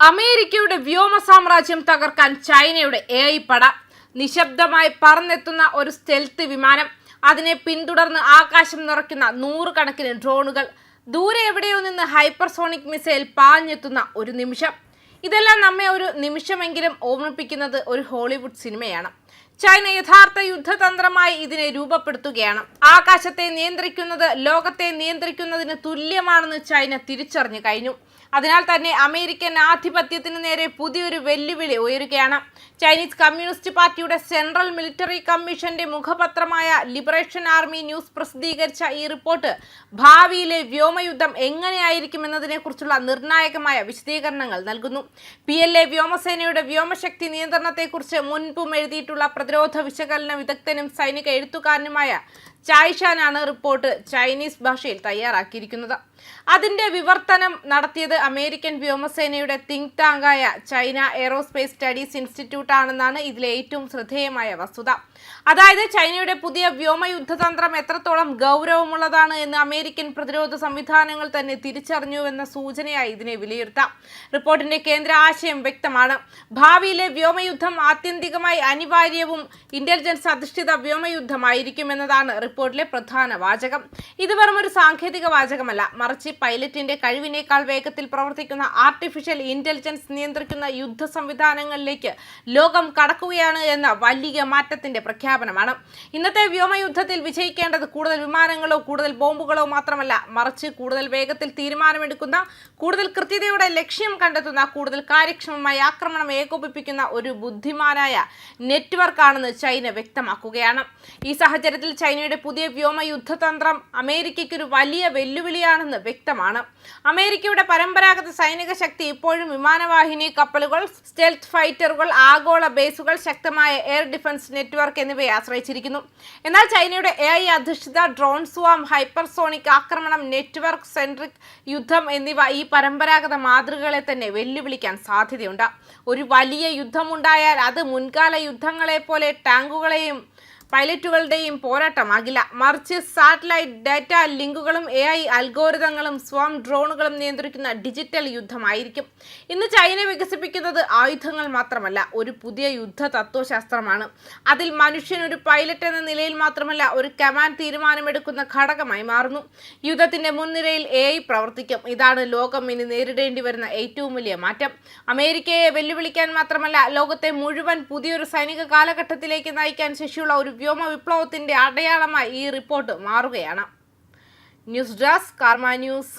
അമേരിക്കയുടെ വ്യോമ സാമ്രാജ്യം തകർക്കാൻ ചൈനയുടെ എ ഐ പട നിശബ്ദമായി പറന്നെത്തുന്ന ഒരു സ്റ്റെൽത്ത് വിമാനം. അതിനെ പിന്തുടർന്ന് ആകാശം നിറയ്ക്കുന്ന നൂറുകണക്കിന് ഡ്രോണുകൾ ദൂരെ എവിടെയോ നിന്ന് ഹൈപ്പർസോണിക് മിസൈൽ പാഞ്ഞെത്തുന്ന ഒരു നിമിഷം. ഇതെല്ലാം നമ്മെ ഒരു നിമിഷമെങ്കിലും ഓർമ്മിപ്പിക്കുന്നത് ഒരു ഹോളിവുഡ് സിനിമയാണ്. ചൈന യഥാർത്ഥ യുദ്ധതന്ത്രമായി ഇതിനെ രൂപപ്പെടുത്തുകയാണ്. ആകാശത്തെ നിയന്ത്രിക്കുന്നത് ലോകത്തെ നിയന്ത്രിക്കുന്നതിന് തുല്യമാണെന്ന് ചൈന തിരിച്ചറിഞ്ഞു കഴിഞ്ഞു. അതിനാൽ തന്നെ അമേരിക്കൻ ആധിപത്യത്തിന് നേരെ പുതിയൊരു വെല്ലുവിളി ഉയരുകയാണ്. ചൈനീസ് കമ്മ്യൂണിസ്റ്റ് പാർട്ടിയുടെ സെൻട്രൽ മിലിറ്ററി കമ്മീഷന്റെ മുഖപത്രമായ ലിബറേഷൻ ആർമി ന്യൂസ് പ്രസിദ്ധീകരിച്ച ഈ റിപ്പോർട്ട് ഭാവിയിലെ വ്യോമയുദ്ധം എങ്ങനെയായിരിക്കും എന്നതിനെക്കുറിച്ചുള്ള നിർണായകമായ വിശദീകരണങ്ങൾ നൽകുന്നു. പി എൽ എ വ്യോമസേനയുടെ വ്യോമശക്തി നിയന്ത്രണത്തെക്കുറിച്ച് മുൻപും എഴുതിയിട്ടുള്ള പ്രതിരോധ വിശകലന വിദഗ്ധനും സൈനിക എഴുത്തുകാരനുമായ ചായ്ഷാനാണ് റിപ്പോർട്ട് ചൈനീസ് ഭാഷയിൽ തയ്യാറാക്കിയിരിക്കുന്നത്. അതിന്റെ വിവർത്തനം നടത്തിയത് അമേരിക്കൻ വ്യോമസേനയുടെ തിങ്ക് ടാങ്കായ ചൈന എയറോസ്പേസ് സ്റ്റഡീസ് ഇൻസ്റ്റിറ്റ്യൂട്ട് ആണെന്നാണ് ഇതിലെ ഏറ്റവും ശ്രദ്ധേയമായ വസ്തുത. അതായത് ചൈനയുടെ പുതിയ വ്യോമയുദ്ധതന്ത്രം എത്രത്തോളം ഗൗരവമുള്ളതാണ് എന്ന് അമേരിക്കൻ പ്രതിരോധ സംവിധാനങ്ങൾ തന്നെ തിരിച്ചറിഞ്ഞുവെന്ന സൂചനയായി ഇതിനെ വിലയിരുത്താം. റിപ്പോർട്ടിന്റെ കേന്ദ്ര ആശയം വ്യക്തമാണ്. ഭാവിയിലെ വ്യോമയുദ്ധം ആത്യന്തികമായി അനിവാര്യവും ഇന്റലിജൻസ് അധിഷ്ഠിത വ്യോമയുദ്ധമായിരിക്കും വ്യോമയുദ്ധമായിരിക്കുമെന്നതാണ് റിപ്പോർട്ടിലെ പ്രധാന വാചകം. ഇത് വെറും ഒരു സാങ്കേതിക വാചകമല്ല. മറിച്ച് പൈലറ്റിന്റെ കഴിവിനേക്കാൾ വേഗത്തിൽ പ്രവർത്തിക്കുന്ന ആർട്ടിഫിഷ്യൽ ഇന്റലിജൻസ് നിയന്ത്രിക്കുന്ന യുദ്ധ സംവിധാനങ്ങളിലേക്ക് ലോകം കടക്കുകയാണ് എന്ന വലിയ മാറ്റത്തിന്റെ പ്രഖ്യാപനമാണ്. ഇന്നത്തെ വ്യോമയുദ്ധത്തിൽ വിജയിക്കേണ്ടത് കൂടുതൽ വിമാനങ്ങളോ കൂടുതൽ ബോംബുകളോ മാത്രമല്ല. മറിച്ച് കൂടുതൽ വേഗത്തിൽ തീരുമാനമെടുക്കുന്ന കൂടുതൽ കൃത്യതയോടെ ലക്ഷ്യം കണ്ടെത്തുന്ന കൂടുതൽ കാര്യക്ഷമമായി ആക്രമണം ഏകോപിപ്പിക്കുന്ന ഒരു ബുദ്ധിമാനായ നെറ്റ്വർക്കാണെന്ന് ചൈന വ്യക്തമാക്കുകയാണ്. ഈ സാഹചര്യത്തിൽ ചൈനയുടെ പുതിയ വ്യോമയുദ്ധതന്ത്രം അമേരിക്കയ്ക്കൊരു വലിയ വെല്ലുവിളിയാണെന്ന് വ്യക്തമാണ്. അമേരിക്കയുടെ പരമ്പരാഗത സൈനിക ശക്തി ഇപ്പോഴും വിമാനവാഹിനി കപ്പലുകൾ സ്റ്റെൽത്ത് ഫൈറ്ററുകൾ ആഗോള ബേസുകൾ ശക്തമായ എയർ ഡിഫൻസ് നെറ്റ്വർക്ക് എന്നിവയെ ആശ്രയിച്ചിരിക്കുന്നു. എന്നാൽ ചൈനയുടെ എ ഐ അധിഷ്ഠിത ഡ്രോൺ സ്വാം ഹൈപ്പർസോണിക് ആക്രമണം നെറ്റ്വർക്ക് സെൻട്രിക് യുദ്ധം എന്നിവ ഈ പരമ്പരാഗത മാതൃകകളെ തന്നെ വെല്ലുവിളിക്കാൻ സാധ്യതയുണ്ട്. ഒരു വലിയ യുദ്ധമുണ്ടായാൽ അത് മുൻകാല യുദ്ധങ്ങളെ പോലെ ടാങ്കുകളെയും പൈലറ്റുകളുടെയും പോരാട്ടമാകില്ല. മറിച്ച് സാറ്റലൈറ്റ് ഡാറ്റ ലിങ്കുകളും എ ഐ അൽഗോരിതങ്ങളും സ്വാം ഡ്രോണുകളും നിയന്ത്രിക്കുന്ന ഡിജിറ്റൽ യുദ്ധമായിരിക്കും. ഇന്ന് ചൈന വികസിപ്പിക്കുന്നത് ആയുധങ്ങൾ മാത്രമല്ല ഒരു പുതിയ യുദ്ധ തത്വശാസ്ത്രമാണ്. അതിൽ മനുഷ്യൻ ഒരു പൈലറ്റ് എന്ന നിലയിൽ മാത്രമല്ല ഒരു കമാൻഡ് തീരുമാനമെടുക്കുന്ന ഘടകമായി മാറുന്നു. യുദ്ധത്തിന്റെ മുൻനിരയിൽ എ ഐ പ്രവർത്തിക്കും. ഇതാണ് ലോകം ഇനി നേരിടേണ്ടി വരുന്ന ഏറ്റവും വലിയ മാറ്റം. അമേരിക്കയെ വെല്ലുവിളിക്കാൻ മാത്രമല്ല ലോകത്തെ മുഴുവൻ പുതിയൊരു സൈനിക കാലഘട്ടത്തിലേക്ക് നയിക്കാൻ ശേഷിയുള്ള ഒരു വ്യോമ വിപ്ലവത്തിന്റെ അടയാളമായി ഈ റിപ്പോർട്ട് മാറുകയാണ്. News desk Karma news.